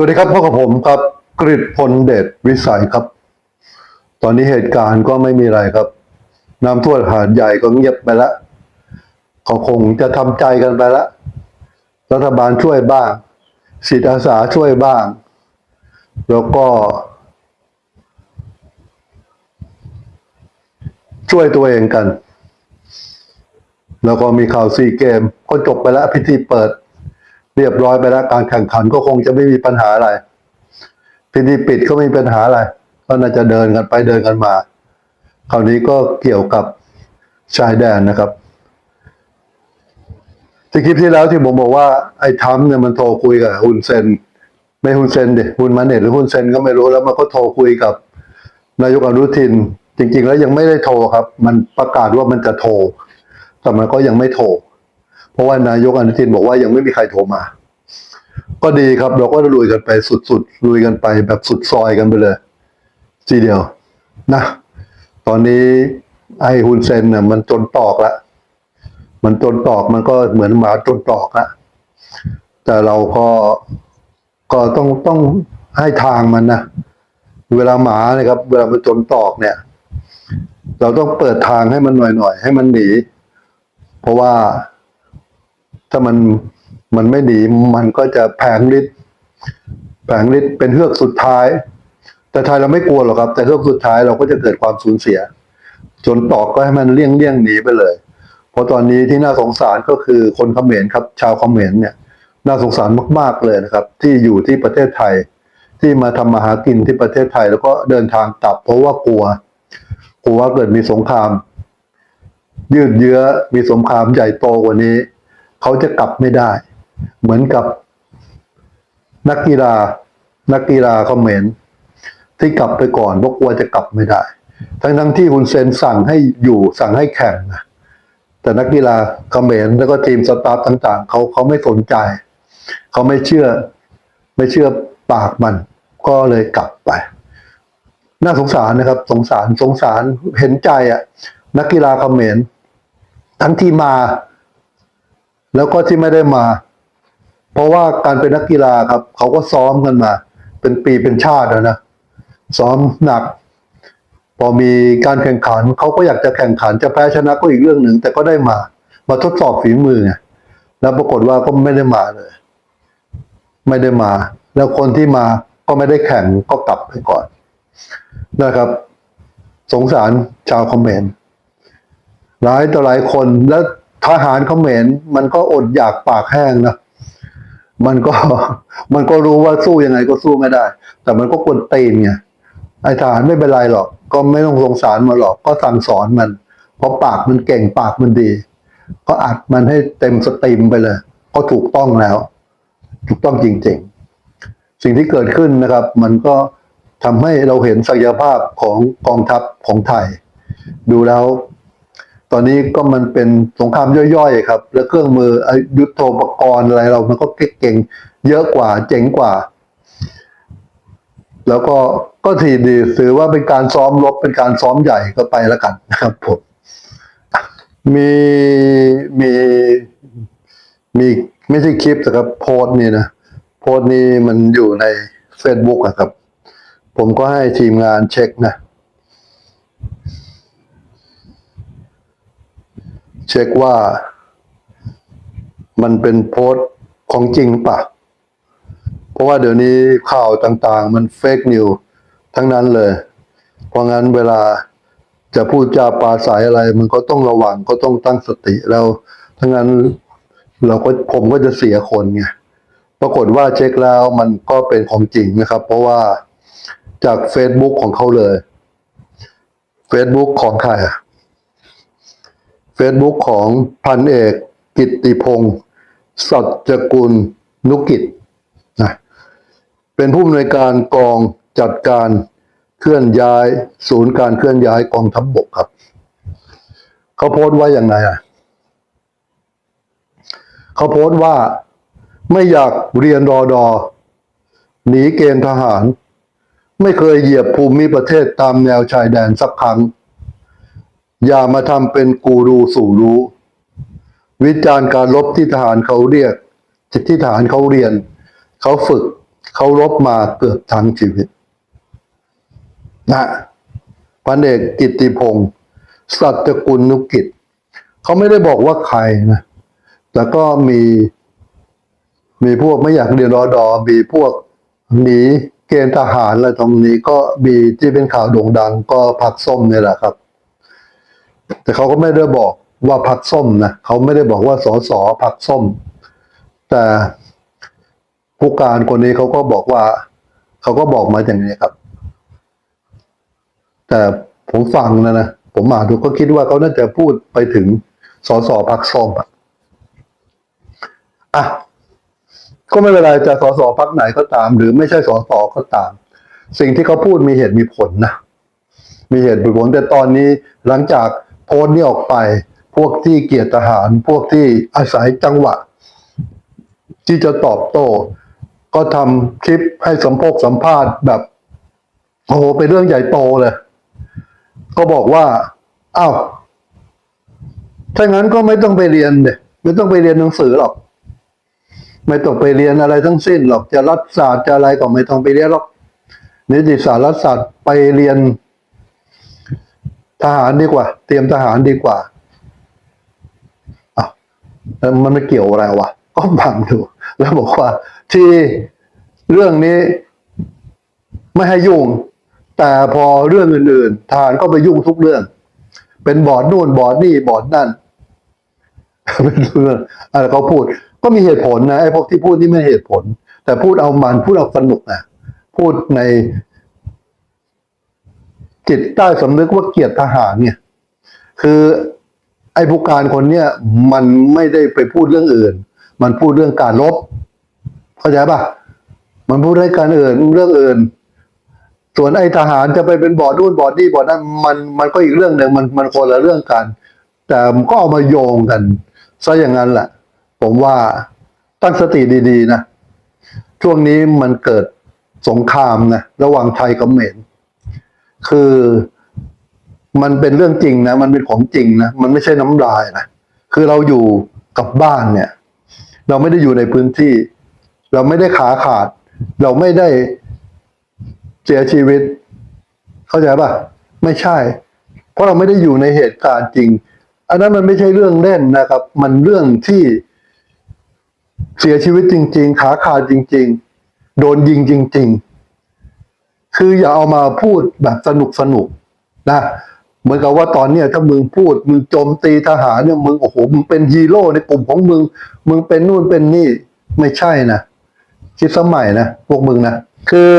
สวัสดีครับพบกับผมครับกริตพลเดชวิสัยครับ ตอนนี้เหตุการณ์ก็ไม่มีอะไรครับ น้ำท่วมหาดใหญ่ก็เงียบไปแล้วเขาคงจะทำใจกันไปแล้วรัฐบาลช่วยบ้างสิทธิอาสาช่วยบ้าง แล้วก็ ช่วยตัวเองกัน แล้วก็มีข่าวซีเกม ก็จบไปแล้วพิธีเปิด เรียบร้อยไปแล้วการแข่งขันก็คงจะไม่มีปัญหาอะไรพิธีปิดก็ไม่มีปัญหาอะไร ก็น่าจะเดินกันไปเดินกันมา คราวนี้ก็เกี่ยวกับชายแดนนะครับที่คลิปที่แล้วที่ผมบอกว่าไอ้ทัมเนี่ยมันโทรคุยกับฮุนเซนไม่ฮุนเซนเดฮุนมาเน็ตหรือฮุนเซนก็ไม่รู้แล้วมันก็โทรคุยกับ นายกอนุทิน จริง ๆ แล้วยังไม่ได้โทรครับ มันประกาศว่ามันจะโทรแต่มันก็ยังไม่โทร ราะว่านายกอนุทินบอกว่ายังไม่มีใครโทรมา ก็ดีครับเราก็ลุยกันไปสุดๆลุยกันไปแบบสุดซอยกันไปเลยทีเดียวนะ ตอนนี้ไอ้ฮุนเซนเนี่ยมันจนตอกละมันจนตอกมันก็เหมือนหมาจนตอกละแต่เราก็ก็ต้องต้องให้ทางมันนะเวลาหมานะครับ เวลามันจนตอกเนี่ย เราต้องเปิดทางให้มันหน่อยๆให้มันหนี เพราะว่า ถ้ามันมันไม่หนีมันก็จะแผงฤทธิ์แผงฤทธิ์เป็นเฮือกสุดท้าย แต่ไทยเราไม่กลัวหรอกครับ แต่เฮือกสุดท้ายเราก็จะเกิดความสูญเสีย จนตอกก็ให้มันเลี่ยงเลี่ยงหนีไปเลย เพราะตอนนี้ที่น่าสงสารก็คือคนเขมรครับ ชาวเขมรเนี่ย น่าสงสารมาก ๆเลยนะครับ ที่อยู่ที่ประเทศไทย ที่มาทำมาหากินที่ประเทศไทย แล้วก็เดินทางกลับ เพราะว่ากลัวกลัวว่าเกิดมีสงคราม ยืดเยื้อมีสงครามใหญ่โตกว่านี้ เขาจะกลับไม่ได้ เหมือนกับนักกีฬา นักกีฬาเขมรที่กลับไปก่อนเพราะกลัวจะกลับไม่ได้ ทั้งทั้งๆที่ฮุนเซนสั่งให้อยู่สั่งให้แข่งนะแต่นักกีฬาเขมรแล้วก็ทีมสตาฟต่างๆเขาเขาไม่สนใจ เขาไม่เชื่อไม่เชื่อปากมัน ก็เลยกลับไป น่าสงสารนะครับ สงสารสงสารเห็นใจอะ นักกีฬาเขมรทั้งที่มา แล้วก็ที่ไม่ได้มา เพราะว่าการเป็นนักกีฬาครับ เขาก็ซ้อมกันมา เป็นปีเป็นชาติอะนะซ้อมหนัก พอมีการแข่งขันเขาก็อยากจะแข่งขันจะแพ้ชนะก็อีกเรื่องหนึ่ง แต่ก็ได้มา มาทดสอบฝีมือไงแล้วปรากฏว่าก็ไม่ได้มาเลย ไม่ได้มา แล้วคนที่มาก็ไม่ได้แข่งก็กลับไปก่อนนะครับ สงสารชาวคอมเขมรหลายต่อหลายคนแล้ ทหารเขมรมันก็อดอยากปากแห้งนะมันก็มันก็รู้ว่าสู้ยังไงก็สู้ไม่ได้ แต่มันก็กวนตีนไงไอ้ทหารไม่เป็นไรหรอก ก็ไม่ต้องสงสารมันหรอก ก็สั่งสอนมัน เพราะปากมันเก่งปากมันดี ก็อัดมันให้เต็มสตรีมไปเลย ก็ถูกต้องแล้ว ถูกต้องจริง ๆ สิ่งที่เกิดขึ้นนะครับ มันก็ทำให้เราเห็นศักยภาพของกองทัพของไทย ดูแล้ว ตอนนี้ก็มันเป็นสงครามย่อยๆครับ แล้วเครื่องมืออายุทโธปกรณ์อะไรเรามันก็เก่งๆเยอะกว่าเจ๋งกว่า แล้วก็ก็ทีดีถือว่าเป็นการซ้อมรบเป็นการซ้อมใหญ่ก็ไปแล้วกันนะครับผมมีมีมีไม่ใช่คลิปแต่ครับโพสนี่นะโพสนี้มันอยู่ใน Facebook อะครับ ผมก็ให้ทีมงานเช็คนะ เช็คว่ามันเป็นโพสต์ของจริงปะเพราะว่าเดี๋ยวนี้ข่าวต่างๆ มันเฟกนิวทั้งนั้นเลย เพราะงั้นเวลาจะพูดจาปาศัยอะไร มันก็ต้องระวังก็ต้องตั้งสติแล้วทั้งนั้นเราก็ผมก็จะเสียคนไงปรากฏว่าเช็คแล้วมันก็เป็นของจริงนะครับ เพราะว่าจาก Facebook ของเขาเลย Facebook ของใครอะ เฟซบุ๊กของพันเอกกิตติพงศ์สัจกุลนุกิจนะเป็นผู้อำนวยการกองจัดการเคลื่อนย้าย ศูนย์การเคลื่อนย้ายกองทัพบบกครับ เขาโพสต์ไว้อย่างไรอะเขาโพสต์ว่าไม่อยากเรียนรอดอหนีเกณฑ์ทหาร ไม่เคยเหยียบภูมิประเทศตามแนวชายแดนสักครั้ง อย่ามาทำเป็นกูรูสู่รู้ วิจารณ์การลบที่ทหารเขาเรียกที่ทหารเขาเรียน เขาฝึก เขารบมาเกือบทั้งชีวิต นะพันเอกกิติพงศ์สัตกุลนุกิจ เขาไม่ได้บอกว่าใครนะ แต่ก็มี มีพวกไม่อยากเรียนรอดอมีพวกหนีเกณฑ์ทหารอะไรตรงนี้ก็มีที่เป็นข่าวโด่งดังก็พักส้มเนี่ยแหละครับ แต่เขาก็ไม่ได้บอกว่าพักส้มนะเขาไม่ได้บอกว่าสอสอพักส้ม แต่ผู้การคนนี้เขาก็บอกว่า เขาก็บอกมาอย่างนี้ครับ แต่ผมฟังนะนะผมอ่านดูก็คิดว่าเขาน่าจะพูดไปถึงสสพักส้มอะอะก็ไม่เป็นไรจะสสพักไหนก็ตาม หรือไม่ใช่สสก็ตาม สิ่งที่เขาพูดมีเหตุมีผลนะมีเหตุมีผลแต่ตอนนี้หลังจาก โพสต์นี้ออกไป พวกที่เกียรติทหาร พวกที่อาศัยจังหวะ ที่จะตอบโต้ ก็ทำคลิปให้สัมโพกสัมภาษณ์แบบโอ้โหเป็นเรื่องใหญ่โตเลย ก็บอกว่าอ้าวถ้างั้นก็ไม่ต้องไปเรียนเด็ไม่ต้องไปเรียนหนังสือหรอก ไม่ต้องไปเรียนอะไรทั้งสิ้นหรอกจะรัฐศาสตร์จะอะไรก็ไม่ต้องไปเรียนหรอกนิติศาสตร์รัฐศาสตร์ไปเรียน ทหารดีกว่า เตรียมทหารดีกว่าอ้าวมันไม่เกี่ยวอะไรวะก็ฟังดูแล้วบอกว่า ที่เรื่องนี้ไม่ให้ยุ่ง แต่พอเรื่องอื่นๆทหารก็ไปยุ่งทุกเรื่อง เป็นบอร์ดนู่นบอร์ดนี่บอร์ดนั่นเป็นเรื่องอะไรเขาพูด ก็มีเหตุผลนะไอ้พวกที่พูดนี่ไม่เหตุผล แต่พูดเอามันพูดเอาสนุกนะพูดใน จิตใต้สำนึกว่าเกียรติทหารเนี่ย คือไอ้ผู้การคนเนี้ยมันไม่ได้ไปพูดเรื่องอื่น มันพูดเรื่องการลบ เข้าใจปะมันพูดเรื่องการอื่นเรื่องอื่น ส่วนไอ้ทหารจะไปเป็นบอดนู่นบอดนี่บอดนั่นมันมันก็อีกเรื่องหนึ่งมันมันคนละเรื่องกัน แต่ก็เอามาโยงกันซะอย่างนั้นแหละผมว่าตั้งสติดี ๆ นะ ช่วงนี้มันเกิดสงครามนะ ระหว่างไทยกับเขมร คือมันเป็นเรื่องจริงนะ มันเป็นของจริงนะ มันไม่ใช่น้ำลายนะ คือเราอยู่กับบ้านเนี่ย เราไม่ได้อยู่ในพื้นที่ เราไม่ได้ขาขาด เราไม่ได้เสียชีวิต เข้าใจป่ะ ไม่ใช่ เพราะเราไม่ได้อยู่ในเหตุการณ์จริง อันนั้นมันไม่ใช่เรื่องเล่นนะครับ มันเรื่องที่เสียชีวิตจริง ๆ ขาขาดจริง ๆ โดนยิงจริง ๆ คืออย่าเอามาพูดแบบสนุกสนุกนะเหมือนกับว่าตอนเนี้ยถ้ามึงพูดมึงโจมตีทหารเนี่ยมึงโอ้โหมึงเป็นฮีโร่ในกลุ่มของมึง มึงเป็นนู่นเป็นนี่ไม่ใช่นะคิดสมัยนะพวกมึงนะคือ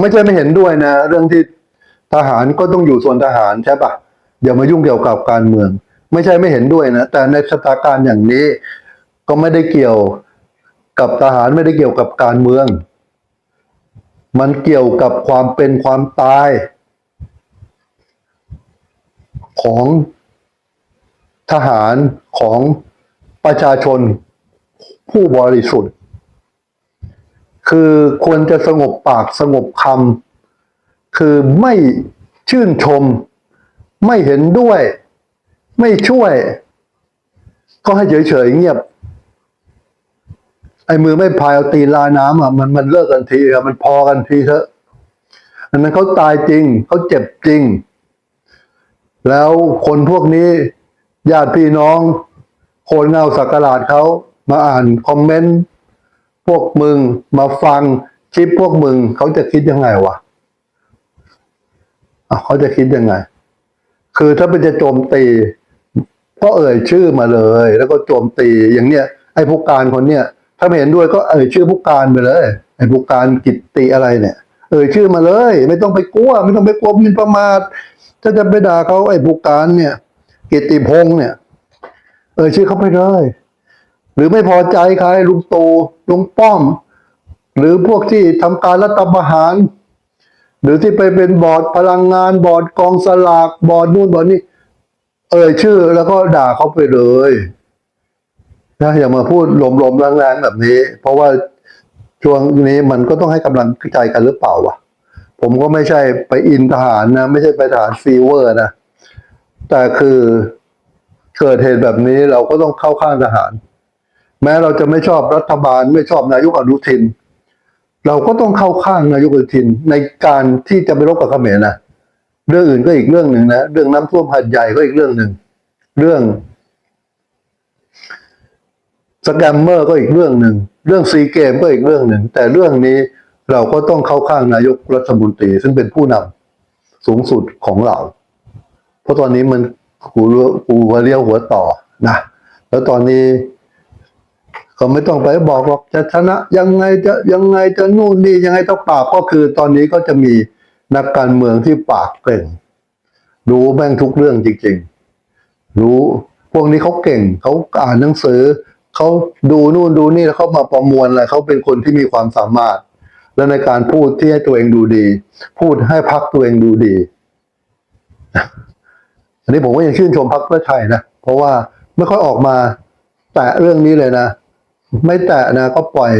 ไม่ใช่ไม่เห็นด้วยนะเรื่องที่ทหารก็ต้องอยู่ส่วนทหารใช่ปะอย่ามายุ่งเกี่ยวกับการเมือง ไม่ใช่ไม่เห็นด้วยนะแต่ในสถานการณ์อย่างนี้ ก็ไม่ได้เกี่ยวกับทหารไม่ได้เกี่ยวกับการเมือง มันเกี่ยวกับความเป็นความตาย ของทหารของประชาชนผู้บริสุทธิ์ คือควรจะสงบปากสงบคำคือไม่ชื่นชม ไม่เห็นด้วย ไม่ช่วย ก็ให้เฉยๆเงียบ ไอ้มือไม่พายเอาตีนลายน้ำอะมันมันเลิกกันทีครับมันพอกันทีเถอะอันนั้นเขาตายจริงเขาเจ็บจริง แล้วคนพวกนี้ญาติพี่น้องโคนเงาสักการาดเขามาอ่านคอมเมนต์พวกมึงมาฟังคลิปพวกมึงเขาจะคิดยังไงวะอะเขาจะคิดยังไง คือถ้าเป็นจะโจมตีก็เอ่ยชื่อมาเลย แล้วก็โจมตีอย่างเนี้ยไอ้ผู้การคนเนี้ย ถ้าไม่เห็นด้วยก็เอ่ยชื่อผู้การไปเลยไอ้ผู้การกิตติอะไรเนี่ย เอ่ยชื่อมาเลย ไม่ต้องไปกลัว ไม่ต้องไปกลัวมินประมาทถ้าจะไปด่าเขาไอ้ผู้การเนี่ย กิตติพงษ์เนี่ย เอ่ยชื่อเขาไปเลย หรือไม่พอใจใครลุงตูลุงป้อม หรือพวกที่ทำการรัฐประหาร หรือที่ไปเป็นบอร์ดพลังงานบอร์ดกองสลากบอร์ดนู่นบอร์ดนี่เอ่ยชื่อแล้วก็ด่าเขาไปเลย นะอย่ามาพูดลมๆแรงๆแบบนี้ เพราะว่าช่วงนี้มันก็ต้องให้กำลังใจกันหรือเปล่าวะผมก็ไม่ใช่ไปอินทหารนะ ไม่ใช่ไปทหารฟีเวอร์นะ แต่คือเกิดเหตุแบบนี้เราก็ต้องเข้าข้างทหาร แม้เราจะไม่ชอบรัฐบาล ไม่ชอบนายกอนุทิน เราก็ต้องเข้าข้างนายกอนุทิน ในการที่จะไปรบกับเขมรนะเรื่องอื่นก็อีกเรื่องหนึ่งนะ เรื่องน้ำท่วมหัดใหญ่ก็อีกเรื่องหนึ่ง เรื่อง สแกมเมอร์ก็อีกเรื่องหนึ่ง เรื่องซีเกมก็อีกเรื่องหนึ่ง แต่เรื่องนี้เราก็ต้องเข้าข้างนายกรัฐมนตรีซึ่งเป็นผู้นำสูงสุดของเรา เพราะตอนนี้มันกูกูหัวเลี้ยวหัวต่อนะ แล้วตอนนี้ก็ไม่ต้องไปบอกหรอกจะชนะยังไงจะยังไงจะนู่นนี่ยังไงต้องปราบก็คือตอนนี้ก็จะมีนักการเมืองที่ปากเก่ง รู้แม่งทุกเรื่องจริง ๆ รู้พวกนี้เขาเก่งเขาอ่านหนังสือ เขาดูนู่นดูนี่แล้วเขามาประมวลอะไรเขาเป็นคนที่มีความสามารถ และในการพูดที่ให้ตัวเองดูดี พูดให้พักตัวเองดูดี อันนี้ผมก็ยังชื่นชมพักเพื่อไทยนะเพราะว่าไม่ค่อยออกมา แตะเรื่องนี้เลยนะไม่แตะนะก็ปล่อย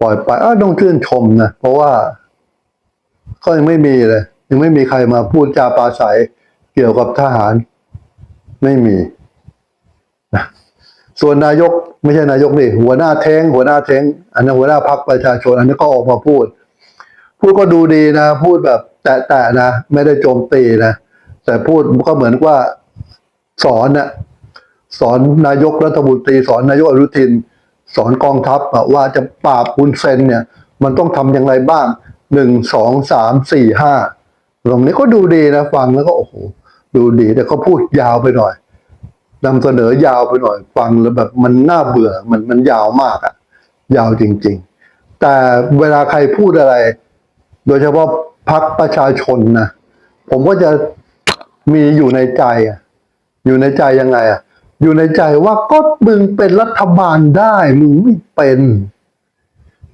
ปล่อยไปอ้าต้องชื่นชมนะเพราะว่าก็ยังไม่มีเลย ยังไม่มีใครมาพูดจาปราศัยเกี่ยวกับทหาร ไม่มีนะ ส่วนนายกไม่ใช่นายกนี่หัวหน้าแท้งหัวหน้าแท้งอันนั้นหัวหน้าพักประชาชนอันนี้นก็ออกมาพูด พูดก็ดูดีนะ พูดแบบแตะๆนะ ไม่ได้โจมตีนะ แต่พูดก็เหมือนว่าสอนนะสอนนายกรัฐมนตรีสอนนายกอนุทิน สอนกองทัพว่าจะปราบคุณเซนเนี่ย มันต้องทำอย่างไรบ้างหนึ่งสองสามสี่ห้าตรงนี้ก็ดูดีนะ ฟังแล้วก็โอ้โหดูดีแต่เขาพูดยาวไปหน่อย นำเสนอยาวไปหน่อยฟังแล้วแบบมันน่าเบื่อมันมันยาวมากอะยาวจริง ๆ แต่เวลาใครพูดอะไร โดยเฉพาะพักประชาชนนะผมก็จะมีอยู่ในใจอะอยู่ในใจยังไงอะอยู่ในใจว่าก็มึงเป็นรัฐบาลได้มึงไม่เป็น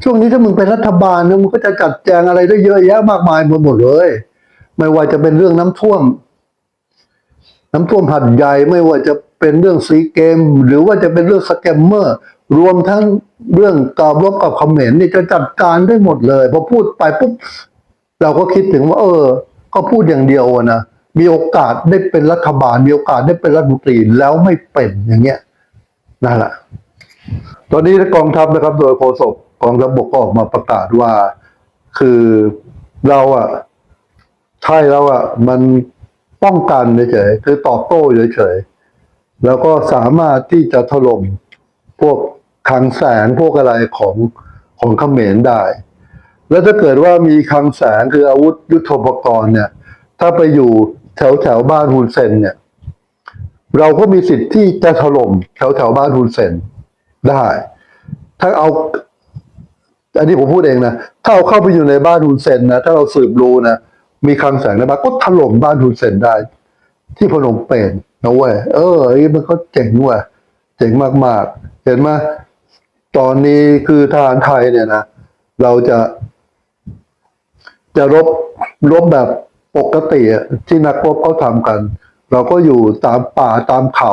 ช่วงนี้ถ้ามึงเป็นรัฐบาลเนี่ยมึงก็จะจัดแจงอะไรได้เยอะแยะมากมายหมดหมดเลย ไม่ว่าจะเป็นเรื่องน้ำท่วม น้ำท่วมหัดใหญ่ไม่ว่าจะ เป็นเรื่องซีเกม หรือว่าจะเป็นเรื่องสแกมเมอร์ รวมทั้งเรื่องกาบรบกับคอมเมนต์นี่จะจัดการได้หมดเลยพอพูดไปปุ๊บเราก็คิดถึงว่า เออ ก็พูดอย่างเดียวอะนะมีโอกาสได้เป็นรัฐบาล มีโอกาสได้เป็นรัฐมนตรีแล้วไม่เป็นอย่างเงี้ยนั่นแหละตอนนี้กองทัพนะครับ โดยโฆษกกองทัพบกก็ออกมาประกาศว่า คือเราอะใช่แล้วอะมันป้องกันเฉยๆคือตอบโต้เฉยๆ แล้วก็สามารถที่จะถล่มพวกคังแสงพวกอะไรของของเขมรได้ แล้วถ้าเกิดว่ามีคังแสงคืออาวุธยุทโธปกรณ์เนี่ย ถ้าไปอยู่แถวแถวบ้านฮุนเซนเนี่ย เราก็มีสิทธิ์ที่จะถล่มแถวแถวบ้านฮุนเซนได้ ถ้าเอา อันนี้ผมพูดเองนะ ถ้าเอาเข้าไปอยู่ในบ้านฮุนเซนนะ ถ้าเราสืบรู้นะ มีคังแสงในบ้านก็ถล่มบ้านฮุนเซนได้ ที่พนมเปญ นะเว้ยเออไอ้มันก็เจ๋งว่ะเจ๋งมากๆ เห็นไหมตอนนี้คือทหารไทยเนี่ยนะเราจะ จะรบรบแบบปกติที่นักรบเขาทำกัน เราก็อยู่ตามป่าตามเขา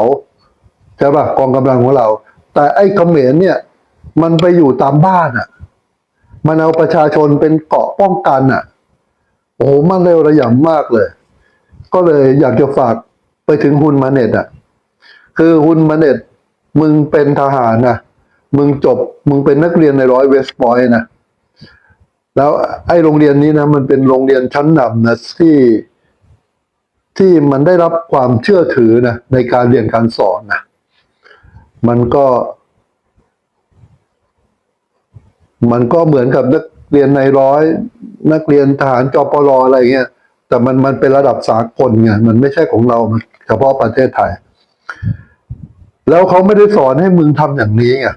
ใช่ปะกองกำลังของเรา แต่ไอ้เขมรเนี่ย มันไปอยู่ตามบ้านอะ มันเอาประชาชนเป็นเกราะป้องกันอะ โอ้โหมันเร็วระยำมากเลย ก็เลยอยากจะฝาก ไปถึงฮุนมาเน็ตอะ คือฮุนมาเน็ตมึงเป็นทหารนะมึงจบ มึงเป็นนักเรียนในร้อยเวสต์พอยต์นะแล้วไอ้โรงเรียนนี้นะ มันเป็นโรงเรียนชั้นนำนะที่ที่มันได้รับความเชื่อถือนะในการเรียนการสอนนะมันก็ มันก็เหมือนกับนักเรียนในร้อย นักเรียนทหารจปรอะไรเงี้ยแต่มันมันเป็นระดับสากลไงมันไม่ใช่ของเรามัน เฉพาะประเทศไทย แล้วเขาไม่ได้สอนให้มึงทำอย่างนี้ไง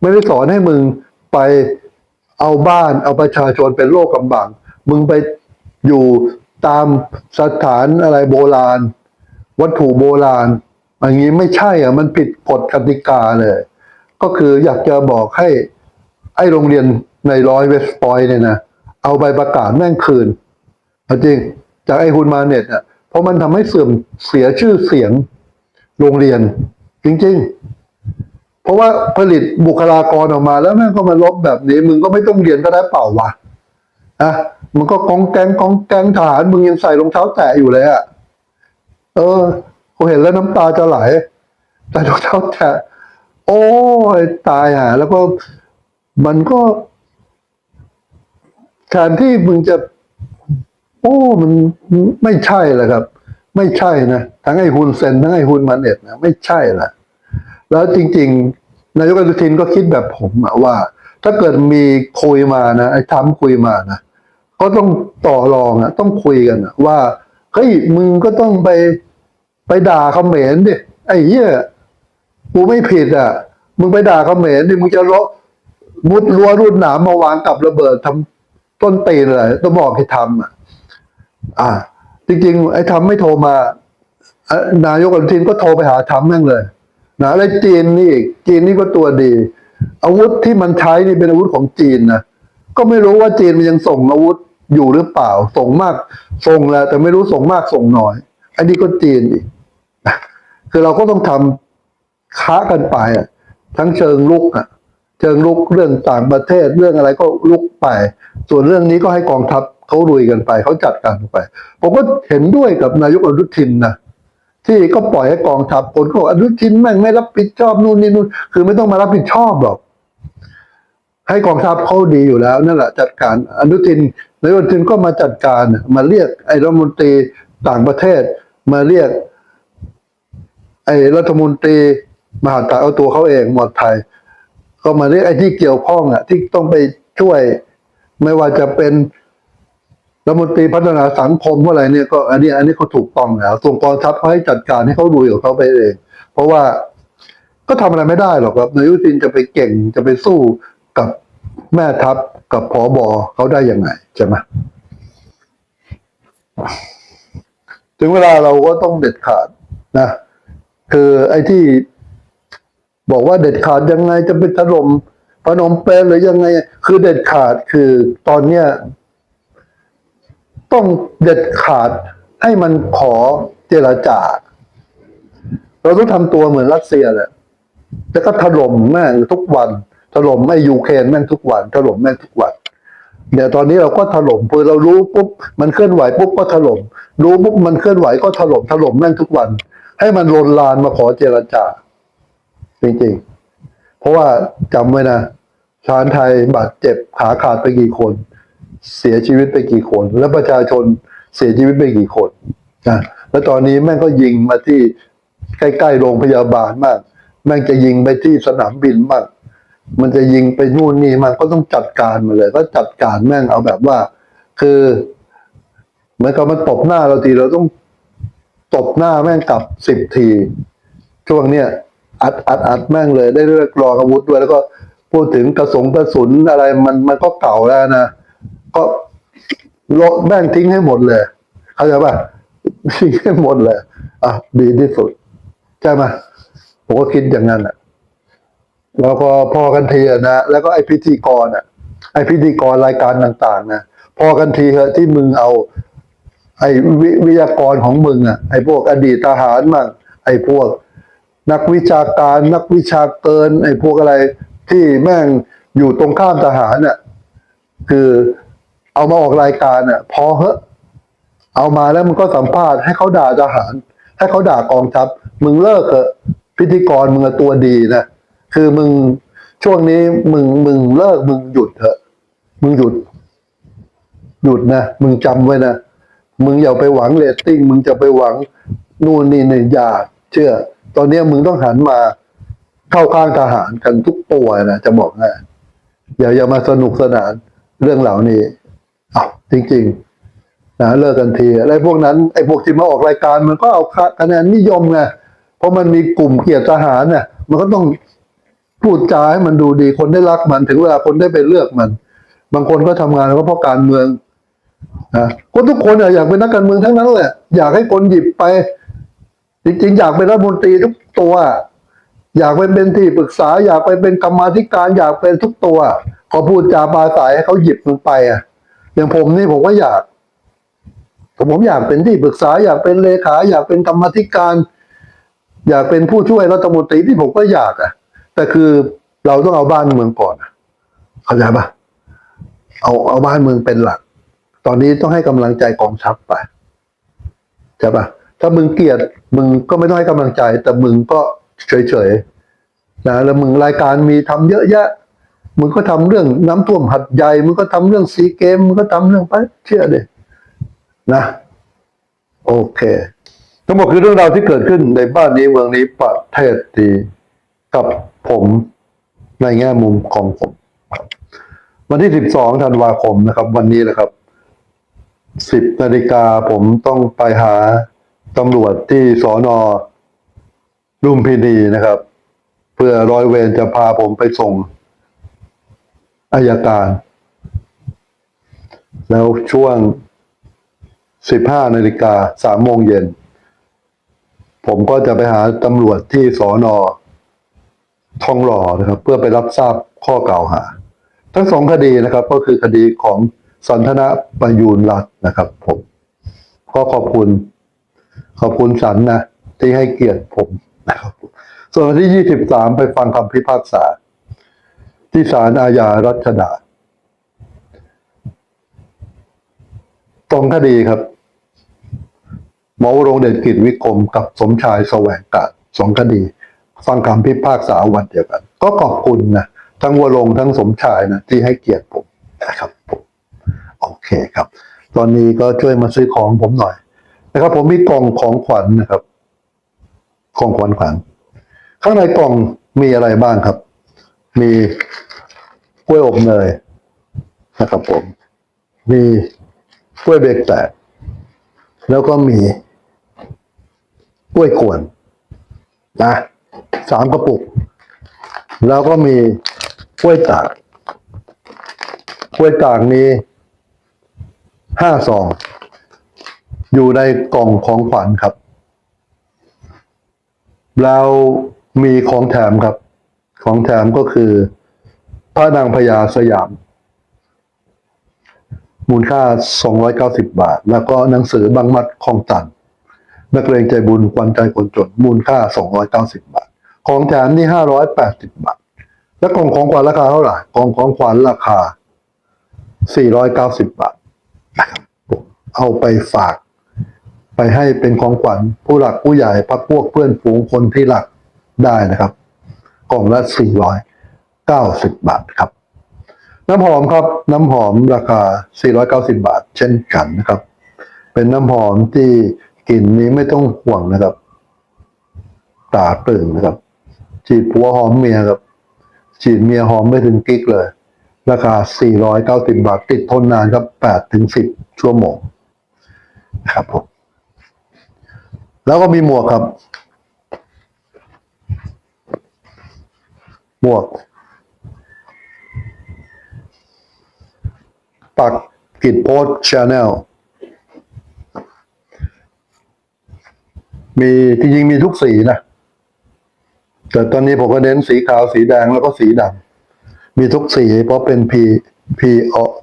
ไม่ได้สอนให้มึงไปเอาบ้านเอาประชาชนเป็นโลกกำบัง มึงไปอยู่ตามสถานอะไรโบราณ วัตถุโบราณอย่างนี้ไม่ใช่อะมันผิดกฎกติกาเลย ก็คืออยากจะบอกให้ไอ้โรงเรียนในร้อยเวสต์พอยต์เนี่ยนะ เอาใบประกาศแม่งคืนจริง จากไอ้ฮุนมาเน็ตอะ ราะมันทำให้เสื่อมเสียชื่อเสียงโรงเรียน จริง ๆ เพราะว่าผลิตบุคลากรออกมาแล้วแม่งก็มาลบแบบนี้ มึงก็ไม่ต้องเรียนก็ได้เปล่าวะอะมันก็กองแกงกองแกงทหารมึงยังใส่รองเท้าแตะอยู่เลยอะเออกูเห็นแล้วน้ำตาจะไหลใส่รองเท้าแตะโอ้ยตายอะ แล้วก็มันก็แทนที่มึงจะ โอ้มันไม่ใช่แหละครับ ไม่ใช่นะทั้งไอ้ฮุนเซนทั้งไอ้ฮุนมันเน็ตนะไม่ใช่ละแล้วจริง ๆ นายกอนุทินก็คิดแบบผมอะว่า ถ้าเกิดมีคุยมานะไอ้ทำคุยมานะก็ต้องต่อรองอะต้องคุยกันอะว่าเฮ้ยมึงก็ต้องไปไปด่าเขมรดิไอ้เหี้ยกูไม่ผิดอะมึงไปด่าเขมรดิมึงจะเลาะมุดรั้วรุ่นหนามมาวางกับระเบิดทำต้นตีนอะไรต้องบอกให้ทำอะ อ่า จริงๆ ไอ้ทำไม่โทรมานายกอนุทินก็โทรไปหาทำแม่งเลยนะแล้วจีนนี่จีนนี่ก็ตัวดี อาวุธที่มันใช้นี่เป็นอาวุธของจีนนะก็ไม่รู้ว่าจีนมันยังส่งอาวุธอยู่หรือเปล่า ส่งมากส่งแล้วแต่ไม่รู้ส่งมากส่งน้อย อันนี้ก็จีนอีกคือเราก็ต้องทำค้ากันไปอะ ทั้งเชิงลุกอะ เชิงลุกเรื่องต่างประเทศเรื่องอะไรก็ลุกไป ส่วนเรื่องนี้ก็ให้กองทัพ เขาลุยกันไปเขาจัดการไป ผมก็เห็นด้วยกับนายกอนุทินนะที่ก็ปล่อยให้กองทัพคนก็บอกอนุทินแม่งไม่รับผิดชอบนู่นนี่นู่นคือไม่ต้องมารับผิดชอบหรอก ให้กองทัพเขาดีอยู่แล้วนั่นแหละจัดการอนุทินนายกอนุทินก็มาจัดการมาเรียกไอ้รัฐมนตรีต่างประเทศ มาเรียก ไอ้รัฐมนตรีมหาดไทยเอาตัวเขาเองหมดไทย ก็มาเรียกไอ้ที่เกี่ยวข้องอะ ที่ต้องไปช่วย ไม่ว่าจะเป็น รัฐมนตรีพัฒนาสังคมว่าอะไรเนี่ยก็อันนี้อันนี้เขาถูกต้องแล้วส่งกองทัพเขาให้จัดการให้เขาดูของเขาไปเอง เพราะว่าก็ทำอะไรไม่ได้หรอกครับนายกทินจะไปเก่งจะไปสู้กับแม่ทัพกับผอบอเขาได้ยังไงใช่ไหมถึงเวลาเราก็ต้องเด็ดขาดนะคือไอ้ที่บอกว่าเด็ดขาดยังไงจะไปถล่มพนมเปญหรือยังไง คือเด็ดขาดคือตอนเนี้ย ต้องเด็ดขาดให้มันขอเจรจา เราต้องทำตัวเหมือนรัสเซียแหละแล้วก็ถล่มแม่งทุกวัน ถล่มไม่ยูเครนแม่งทุกวัน ถล่มแม่งทุกวันเดี๋ยวตอนนี้เราก็ถล่มพอเรารู้ปุ๊บมันเคลื่อนไหวปุ๊บก็ถล่มรู้ปุ๊บมันเคลื่อนไหวก็ถล่มถล่มแม่งทุกวัน ให้มันลนลานมาขอเจรจา จริงๆ เพราะว่าจำไว้นะชานไทยบาดเจ็บขาขาดไปกี่คน เสียชีวิตไปกี่คน แล้วประชาชนเสียชีวิตไปกี่คนนะแล้วตอนนี้แม่งก็ยิงมาที่ใกล้ๆโรงพยาบาลมาก แม่งจะยิงไปที่สนามบินมาก มันจะยิงไปนู่นนี่มันก็ต้องจัดการมาเลย ก็จัดการแม่งเอาแบบว่า คือเหมือนกับมันตบหน้าเราทีเราต้องตบหน้าแม่งกลับสิบที ช่วงเนี้ยอัดอัดอัดแม่งเลย ได้เลือกรองอาวุธด้วย แล้วก็พูดถึงกระสงกระสุนอะไรมันมันก็เก่าแล้วนะ ก็โละแม่งทิ้งให้หมดเลย เข้าใจป่ะทิ้งให้หมดเลย อะ ดีที่สุด ใช่ไหมผมก็คิดอย่างนั้นอะ แล้วก็พอกันทีนะ แล้วก็ไอพิธีกรอะ ไอพิธีกรรายการต่างๆนะพอกันทีเถอะที่มึงเอา ไอวิวิทยากรของมึงอะ ไอพวกอดีตทหารมั่งไอพวก นักวิชาการนักวิชาเกิน ไอพวกอะไรที่แม่งอยู่ตรงข้ามทหารน่ะ คือ เอามาออกรายการอะ พอเหอะ เอามาแล้วมึงก็สัมภาษณ์ให้เขาด่าทหาร ให้เขาด่ากองทัพ มึงเลิกเถอะ พิธีกรมึงตัวดีนะคือมึงช่วงนี้มึงมึงเลิกมึงหยุดเถอะ มึงหยุด หยุดนะมึงจำไว้นะมึงอย่าไปหวังเรตติ้งมึงจะไปหวังนู่นนี่นี่อย่าเชื่อ ตอนนี้มึงต้องหันมาเข้าข้างทหารกันทุกตัวนะจะบอกนะอย่าอย่ามาสนุกสนานเรื่องเหล่านี้ จริงๆนะเลิกกันทีอะไรพวกนั้นไอ้พวกที่มาออกรายการมันก็เอาคะแนนนิยมไงเพราะมันมีกลุ่มเกียรติทหารเนี่ยมันก็ต้องพูดจาให้มันดูดีคนได้รักมันถึงเวลาคนได้ไปเลือกมัน บางคนก็ทำงานก็เพราะการเมืองนะคนทุกคนอยากเป็นนักการเมืองทั้งนั้นแหละอยากให้คนหยิบไป จริงๆ อยากเป็นรัฐมนตรีทุกตัว อยากไปเป็นที่ปรึกษา อยากไปเป็นกรรมาธิการ อยากเป็นทุกตัว ขอพูดจาปาสายให้เขาหยิบมันไปอะ อย่างผมนี่ผมก็อยากผมอยากเป็นที่ปรึกษาอยากเป็นเลขาอยากเป็นกรรมธิการ อยากเป็นผู้ช่วยรัฐมนตรีที่ผมก็อยากอะแต่คือเราต้องเอาบ้านเมืองก่อนอะเข้าใจปะเอาเอาบ้านเมืองเป็นหลัก ตอนนี้ต้องให้กำลังใจกองทัพไปใช่ปะถ้ามึงเกลียดมึงก็ไม่ต้องให้กำลังใจ แต่มึงก็เฉยๆนะแล้วมึงรายการมีทำเยอะแยะ มึงก็ทำเรื่องน้ำท่วมหัดใหญ่มึงก็ทำเรื่องซีเกมมึงก็ทำเรื่องไปเชื่อดินะโอเค ทั้งหมดคือเรื่องราวที่เกิดขึ้นในบ้านนี้เมืองนี้ประเทศนี้กับผมในแง่มุมของผมวันที่12ธันวาคมนะครับ วันนี้นะครับ10นาฬิกาผมต้องไปหาตำรวจที่สอนอลุมพินีนะครับ เพื่อร้อยเวรจะพาผมไปส่ง อายการ แล้วช่วง 15นาฬิกา3โมงเย็น ผมก็จะไปหาตำรวจที่สอนอทองหล่อนะครับ เพื่อไปรับทราบข้อกล่าวหา ทั้งสองคดีนะครับ ก็คือคดีของสันทนะประยูรรัตน์นะครับผมก็ขอบคุณ ขอบคุณสันนะ ที่ให้เกียรติผมนะครับส่วนวันที่ 23 ไปฟังคำพิพากษา ที่ศาลอาญารัชดาสองคดีครับหมอวรงเดชกิจวิกรมกับสมชายแสวงการสองคดี ฟังคำพิพากษาวันเดียวกัน ก็ขอบคุณนะทั้งวรงทั้งสมชายนะที่ให้เกียรติผมนะครับผมโอเคครับ ตอนนี้ก็ช่วยมาซื้อของผมหน่อยนะครับ ผมมีกล่องของขวัญนะครับ ของขวัญขวัญข้างในกล่องมีอะไรบ้างครับ มีกล้วยอบเนยนะครับผม มีกล้วยเบรกแตกแล้วก็มีกล้วยกวนนะสามกระปุก แล้วก็มีกล้วยตากกล้วยตากนี้ห้าซอง อยู่ในกล่องของขวัญครับเรามีของแถมครับ ของแถมก็คือ พระนางพญาสยาม มูลค่า 290 บาท แล้วก็หนังสือบางมัดคลองตัน นักเรียนใจบุญควันใจคนจน มูลค่า 290 บาท ของแถมนี่ 580 บาท แล้วกล่องของขวัญราคาเท่าไหร่กล่องของขวัญราคา 490 บาทนะครับผมเอาไปฝากไปให้เป็นของขวัญผู้หลักผู้ใหญ่พักพวกเพื่อนฝูงคนที่หลักได้นะครับ กล่องละ490 บาทครับ น้ำหอมครับ น้ำหอมราคา 490 บาท เช่นกันนะครับ เป็นน้ำหอมที่กลิ่นนี้ไม่ต้องห่วงนะครับ ตาตื่นนะครับฉีดผัวหอมเมียครับฉีดเมียหอมไม่ถึงกิ๊กเลย ราคา 490 บาท ติดทนนานครับ8ถึง10 ชั่วโมงนะครับผมแล้วก็มีหมวกครับ หมวก ปักกิจโพสชาแนลมีจริงๆมีทุกสีนะ แต่ตอนนี้ผมก็เน้นสีขาวสีแดงแล้วก็สีดำมีทุกสีเพราะเป็น P P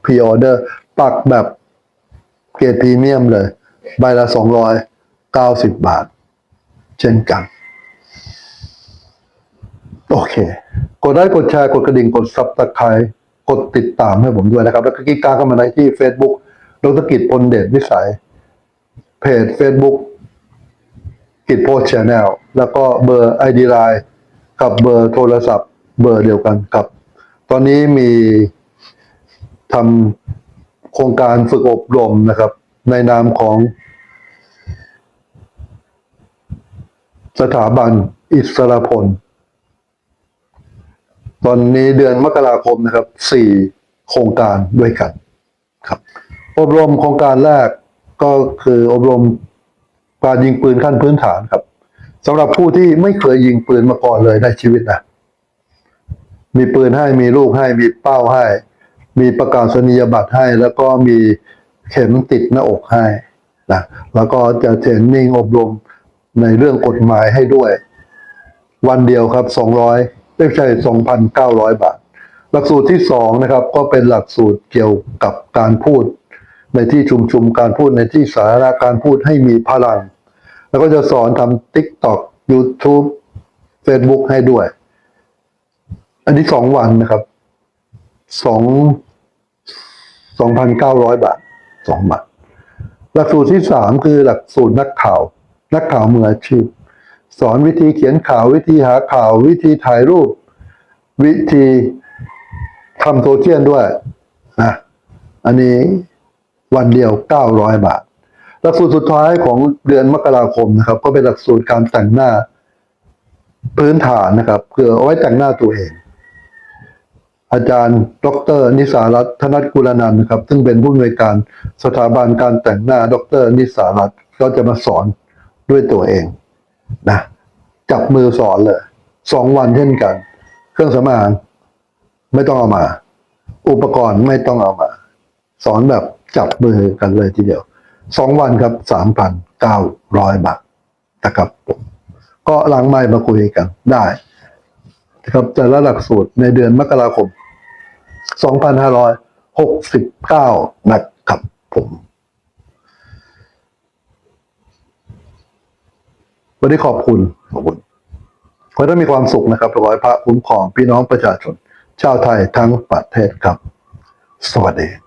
P order ปักแบบเกรดพรีเมียมเลย ใบละสองร้อยเก้าสิบบาท เช่นกัน โอเค กดไลค์กดแชร์กดกระดิ่งกดซับสไครต์กดติดตามให้ผมด้วยนะครับ แล้วก็กิ๊กกาเข้ามาในที่ Facebook ดรกิจพลเดชวิสัย เพจ Facebook กิจโพสชแนลแล้วก็เบอร์ ID Line กับเบอร์โทรศัพท์เบอร์เดียวกันครับ ตอนนี้มีทำโครงการฝึกอบรมนะครับ ในนามของ สถาบันอิสรพล ตอนนี้เดือนมกราคมนะครับสี่โครงการด้วยกันครับ อบรมโครงการแรกก็คืออบรมการยิงปืนขั้นพื้นฐานครับสำหรับผู้ที่ไม่เคยยิงปืนมาก่อนเลยในชีวิตนะมีปืนให้มีลูกให้มีเป้าให้ มีประกาศนียบัตรให้ แล้วก็มีเข็มติดหน้าอกให้นะแล้วก็จะเทรนนิ่งอบรมในเรื่องกฎหมายให้ด้วย วันเดียวครับสองร้อย ไม่ใช่สองพันเก้าร้อยบาท หลักสูตรที่สองนะครับก็เป็นหลักสูตรเกี่ยวกับการพูด ในที่ชุมชุมการพูดในที่สาธารณะการพูดให้มีพลัง แล้วก็จะสอนทำ TikTok YouTube Facebook ให้ด้วย อันนี้สองวันนะครับสองสองพันเก้าร้อยบาทสองบาทหลักสูตรที่สามคือหลักสูตรนักข่าว นักข่าวมืออาชีพ สอนวิธีเขียนข่าววิธีหาข่าววิธีถ่ายรูป วิธีทำโซเชียลด้วยนะอันนี้วันเดียวเก้าร้อยบาท หลักสูตรสุดท้ายของเดือนมกราคมนะครับ ก็เป็นหลักสูตรการแต่งหน้าพื้นฐานนะครับคือเอาไว้แต่งหน้าตัวเอง อาจารย์ ดร นิสารัตน์ธนัทกุลนันท์นะครับ ซึ่งเป็นผู้อำนวยการสถาบันการแต่งหน้า ดร นิสารัตก็จะมาสอนด้วยตัวเอง นะจับมือสอนเลยสองวันเช่นกัน เครื่องสำอางไม่ต้องเอามา อุปกรณ์ไม่ต้องเอามา สอนแบบจับมือกันเลยทีเดียวสองวันครับสามพันเก้าร้อยบาทนะครับผมก็หลังไม่มาคุยกันได้ครับแต่ละหลักสูตรในเดือนมกราคม 2569 นะครับผม วันนี้ขอบคุณขอบคุณขอให้ท่านมีความสุขนะครับขอให้พระคุ้มครองพี่น้องประชาชน ชาวไทยทั้งประเทศครับ สวัสดี